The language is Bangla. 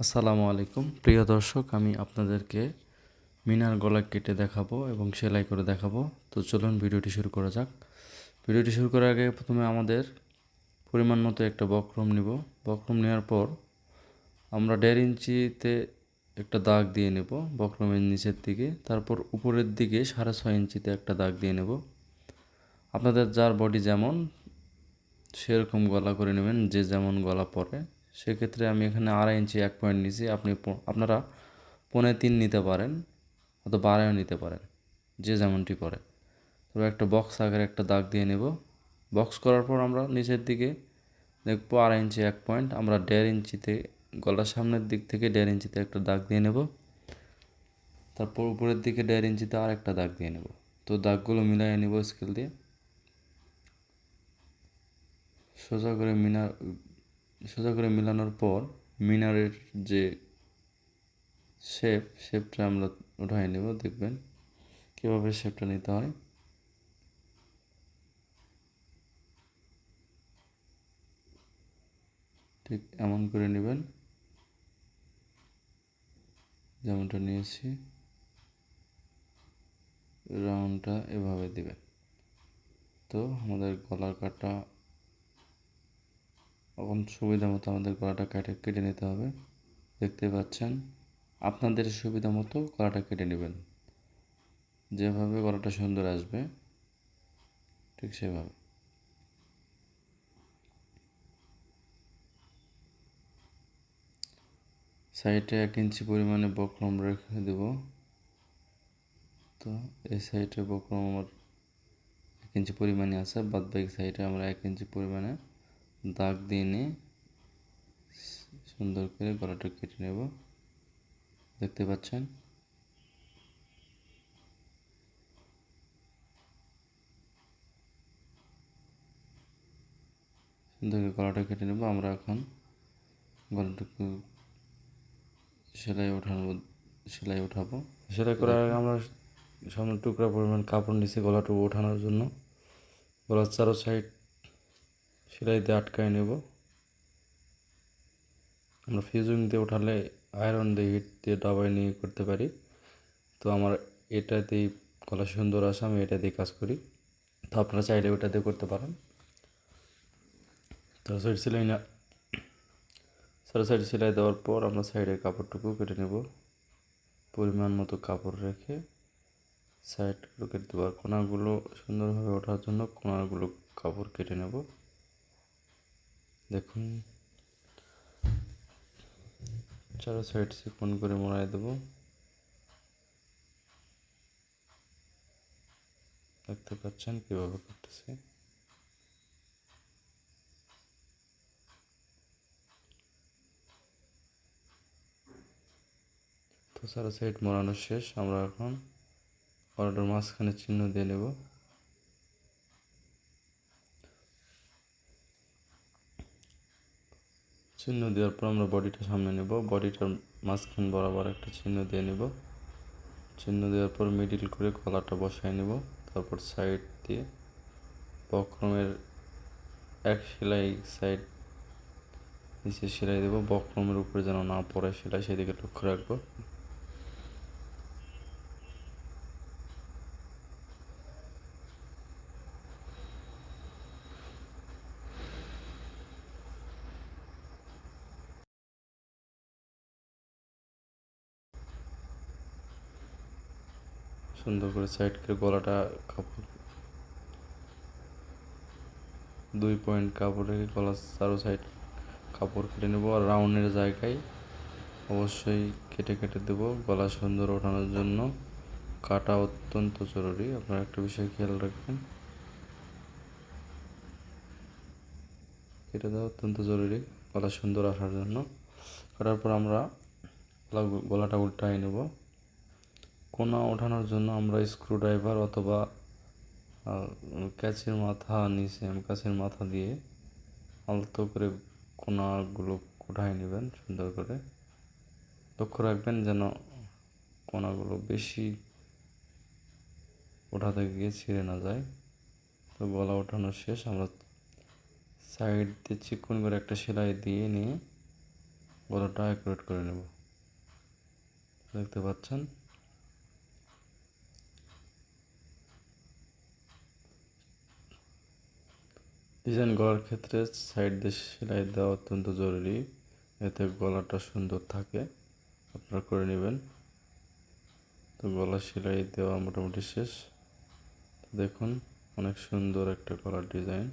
আসসালামু আলাইকুম। প্রিয় দর্শক, আমি আপনাদেরকে মিনার গলা কেটে দেখাবো এবং সেলাই করে দেখাবো। তো চলুন ভিডিওটি শুরু করা যাক। ভিডিওটি শুরু করার আগে প্রথমে আমাদের পরিমাণ মতো একটা বক্রম নিব। বক্রম নেওয়ার পর আমরা দেড় ইঞ্চিতে একটা দাগ দিয়ে নেব বক্রমের নিচের দিকে। তারপর উপরের দিকে সাড়ে ছয় ইঞ্চিতে একটা দাগ দিয়ে নেব। আপনাদের যার বডি যেমন, সেরকম গলা করে নেবেন, যে যেমন গলা পরে। সেক্ষেত্রে আমি এখানে আড়াই ইঞ্চি এক পয়েন্ট নিয়েছি। আপনি আপনারা পনে তিন নিতে পারেন অথবা আড়াইও নিতে পারেন, যে যেমনটি পরে তবে একটা বক্স আকারে একটা দাগ দিয়ে নেব। বক্স করার পর আমরা নিচের দিকে দেখব আড়াই ইঞ্চি এক পয়েন্ট আমরা দেড় ইঞ্চিতে, গলার সামনের দিক থেকে দেড় ইঞ্চিতে একটা দাগ দিয়ে নেব। তারপর উপরের দিকে দেড় ইঞ্চিতে আর একটা দাগ দিয়ে নেব। তো দাগগুলো মিলিয়ে নেব স্কেল দিয়ে। সোজা করে মিনার সোজা করে মিলানোর পর মিনারের যে শেপ শেপটা আমরা উঠাই নেব, দেখবেন কীভাবে শেপটা নিতে হয়। ঠিক এমন করে নেবেন। যেমনটা নিয়েছি রাউন্ডটা এভাবে দিবেন। তো আমাদের গলার কাটা এখন সুবিধা মতো আমাদের গলাটা কেটে কেটে নিতে হবে। দেখতে পাচ্ছেন, আপনাদের সুবিধা মতো গলাটা কেটে নেবেন। যেভাবে গলাটা সুন্দর আসবে, ঠিক সেভাবে। সাইডে এক ইঞ্চি পরিমাণে বক্রম রেখে দেব। তো এই সাইডে বক্রম আমার এক ইঞ্চি পরিমাণে আছে, বাদ বাকি সাইডে আমরা এক ইঞ্চি পরিমাণে দাগ দিয়ে নিয়ে সুন্দর করে গলাটা কেটে নেব। দেখতে পাচ্ছেন? সুন্দর করে গলাটা কেটে নেব। আমরা এখন গলাটাকে সেলাই ওঠানো সেলাই ওঠাবো। সেলাই করার আগে আমরা সামনে টুকরা পরিমাণ কাপড় নিচে গলাটুকু ওঠানোর জন্য। গলার চারো সাইড সেলাই দিয়ে আটকায় নেব। আমরা ফিউজিং দিয়ে উঠালে আয়রন দিয়ে হিট দিয়ে ডাবায় নিয়ে করতে পারি। তো আমার এটাতেই গলা সুন্দর আসে, আমি এটা দিয়ে কাজ করি। তো আপনারা চাইলে ওটা দিয়ে করতে পারেন। তো সাইড সেলাই না সাড়ে সাইড সেলাই দেওয়ার পর আমরা সাইডের কাপড়টুকু কেটে নেব। পরিমাণ মতো কাপড় রেখে সাইডগুলো কেটে দেবো আর কোনাগুলো সুন্দরভাবে ওঠার জন্য কোনাগুলো কাপড় কেটে নেব। দেখুন। চারো সাইড চিকন করে মোড়াই দেবো। দেখতে পাচ্ছেন কীভাবে করতেছে। তো চারো সাইড মোড়ানো শেষ। আমরা এখন করাটার মাঝখানে চিহ্ন দিয়ে নেব। চিহ্ন দেওয়ার পর আমরা বডিটা সামনে নেব। বডিটার মাঝখান বরাবর একটা চিহ্ন দিয়ে নেব। চিহ্ন দেওয়ার পর মিডিল করে কলাটা বসায় নেব। তারপর সাইড দিয়ে বক্রমের এক সেলাই সাইড নিচে সেলাই দেবো। বক্রমের উপরে যেন না পড়ে সেলাই সেদিকে লক্ষ্য রাখব। সুন্দর করে সাইড করে গলাটা কাপড়, দুই পয়েন্ট কাপড় রেখে গলার চারো সাইড কাপড় কেটে নেব। আর রাউন্ডের জায়গায় অবশ্যই কেটে কেটে দেবো গলা সুন্দর ওঠানোর জন্য। কাটা অত্যন্ত জরুরি, আপনারা একটা বিষয় খেয়াল রাখবেন। কেটে দেওয়া অত্যন্ত জরুরি গলা সুন্দর আসার জন্য। কাটার পর আমরা গলা- গলাটা উল্টাই নেব। কোনা ওঠানোর জন্য আমরা স্ক্রুড্রাইভার অথবা ক্যাচের মাথা নিচে ক্যাচের মাথা দিয়ে আলতো করে কোনাগুলো উঠায় নেবেন, সুন্দর করে। লক্ষ্য রাখবেন যেন কোনাগুলো বেশি ওঠাতে গিয়ে ছিঁড়ে না যায়। তো গলা ওঠানো শেষ, আমরা সাইড দিয়ে চিকন করে একটা সেলাই দিয়ে নিয়ে গলাটা অ্যাকুরেট করে নেব। দেখতে পাচ্ছেন? ডিজাইন গলার ক্ষেত্রে সাইড দিয়ে সেলাই দেওয়া অত্যন্ত জরুরি। এতে গলাটা সুন্দর থাকে। আপনারা করে নেবেন। তো গলা সেলাই দেওয়া মোটামুটি শেষ। দেখুন, অনেক সুন্দর একটা গলার ডিজাইন।